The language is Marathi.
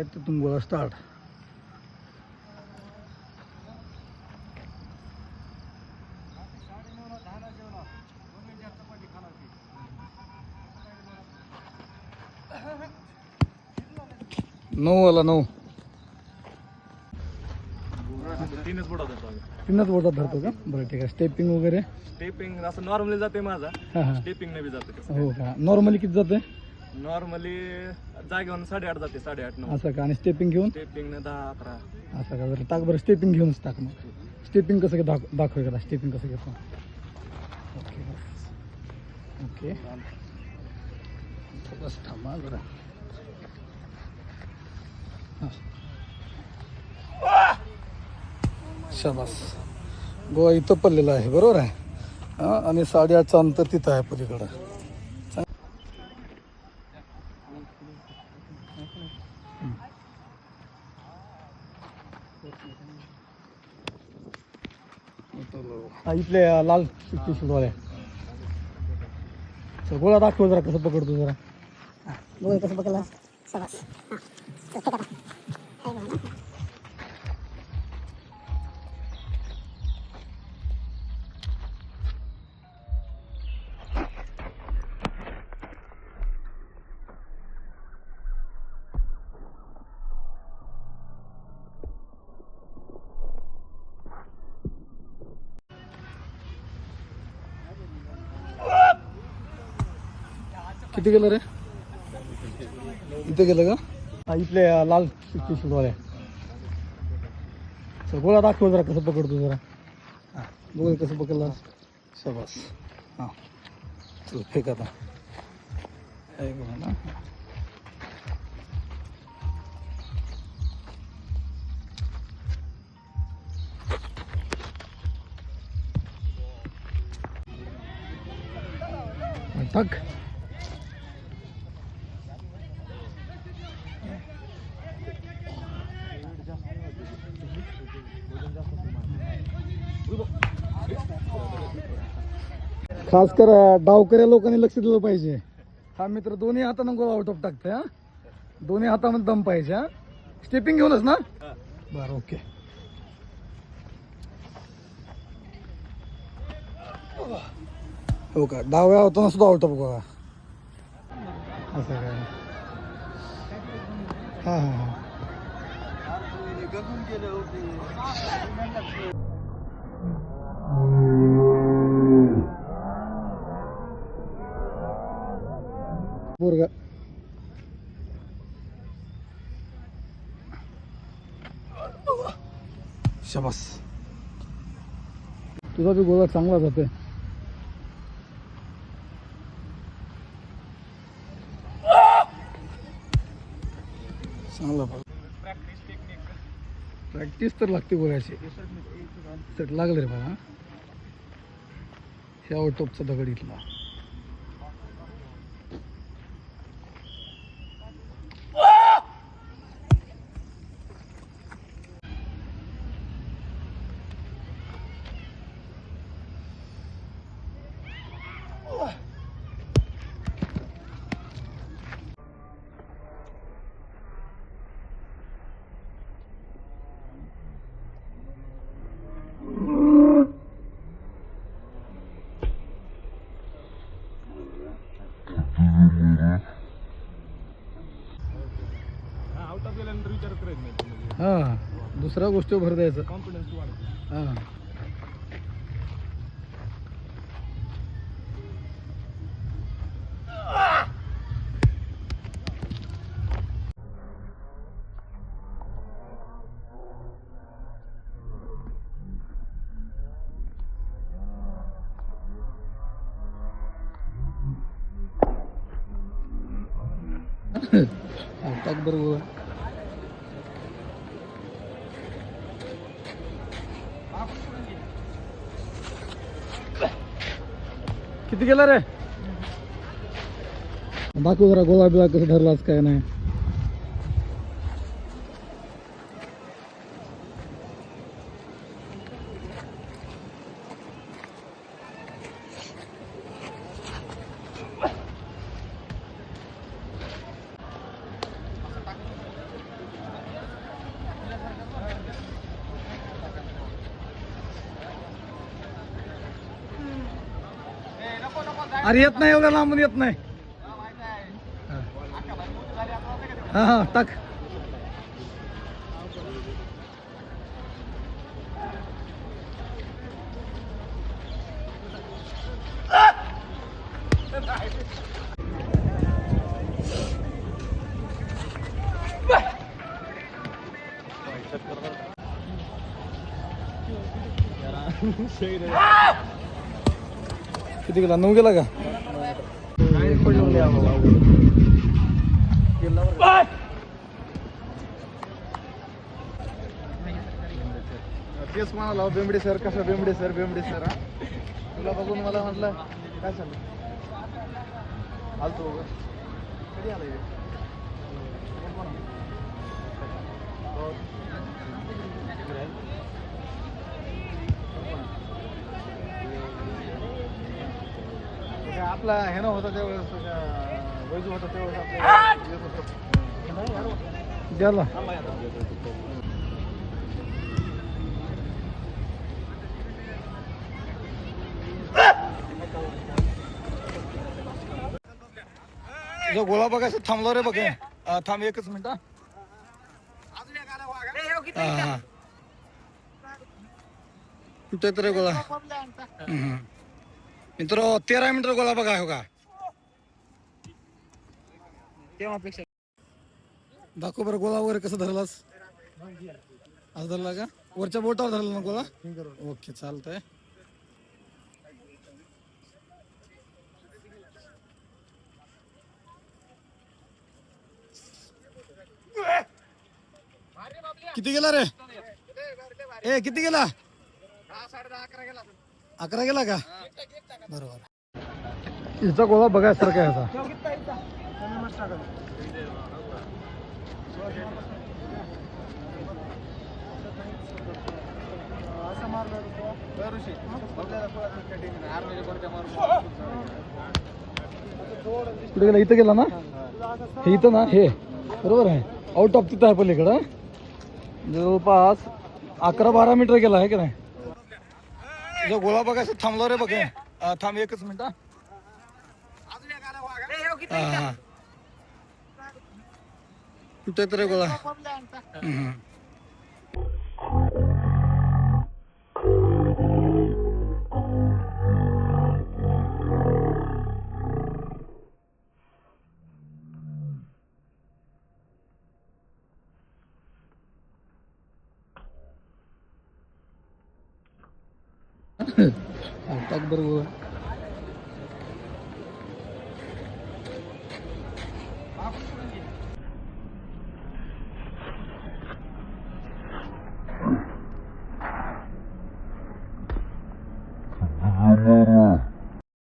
आहे तिथून गोळा स्टार्ट नऊ आला नऊ. तीनच बोट होता तीनच बोटात धरतो का? बरं ठीक आहे. स्टेपिंग वगैरे? स्टेपिंग असं नॉर्मली जाते माझा. हां हां. स्टेपिंग ने बी जाते हो का? नॉर्मली किती जाते नॉर्मली जागेवर साडेआठ जाते साडेआठ नऊ. असं का? आणि स्टेपिंग घेऊन? स्टेपिंग ने दहा अकरा. असं का? बरं टाक बरं स्टेपिंग घेऊनच टाक मग. स्टेपिंग कसं दाख दाखव का स्टेपिंग कसं घेतो? ओके ओके बस थांबा जरा. हां. शाबास. गोवा इथं पडलेला आहे बरोबर आहे? हां आणि साडेआठचं अंतर तिथं आहे पलीकडं. हा, इथले लाल टी शर्टवाले चल, गोळा दाखव जरा कसं पकडतो जरा. गोळ कसं पकडला? किती गेलं रे इथे गेलं का? इथले लाल टी गोळा दाखव जरा कसं पकडतो जरा. हा, बघ कसं पकडला. शाबास. हां. चल फेक आता. टाक. खास कर डावकऱ्या लोकांनी लक्ष दिलं पाहिजे. हा मित्र दोन्ही हातानं गोळा आउट ऑफ टाकतोय हा. दोन्ही हातामध्ये दम पाहिजे हा. स्टेपिंग घेऊनच ना? बरं ओके. हो का? डाव्या होताना सुद्धा आउट ऑफ गोळा असं काय? हां हां हां. पोरगा. शबास. तुझा बी गोळा चांगला जातोय चांगला प्रॅक्टिस तर लागते गोळ्याची लागलं रे मला हे आउटॉपचा दगड इथला आउट ऑफ गेल्यानंतर विचार करत नाही हां दुसऱ्या गोष्टीवर भर द्यायचं. कॉन्फिडन्स हां. टाक बरोबर. किती गेला रे? दाखव जरा गोळा बिळा कसं ठरलाच काय नाही. अरे येत नाही एवढ्या लांबून येत नाही. हा हा टाक. किती गेला? नऊ गेला का? तेच म्हणाला बेंबडे सर कसं बेंबडे सर बेंबडे सर हा? तुला बघून मला म्हटलं काय चाललं आलतो कधी आला म्हणजे आपला हे ना होता त्यावेळेस वैजू होता त्यावेळेस द्याला जो गोळा बघायचं थांबलो रे बघ. हे. थांब एकच मिनिट हा. कुठे तर गोळा. मित्र तेरा मीटर गोळा बघा हो का दाखव बरं गोळा वगैरे कसं धरलास असं धरला का? वरच्या बोटावर धरला ना गोळा ओके चालतंय. किती गेला रे? ए किती गेला? अकरा गेला का? बरोबर. हिचा गोळा बघा सर ह्याचा कुठे गेला इथं गेला ना? हे इथं ना हे. बरोबर आहे. आउट ऑफ तिथं आहे पलीकडं. जवळपास अकरा बारा मीटर गेला आहे की नाही? जो गोळा बघायचं थांबलो रे बघ. थांब एकच मिनिट हा. कुठे तर गोळा? हम्म. टाक बरोबर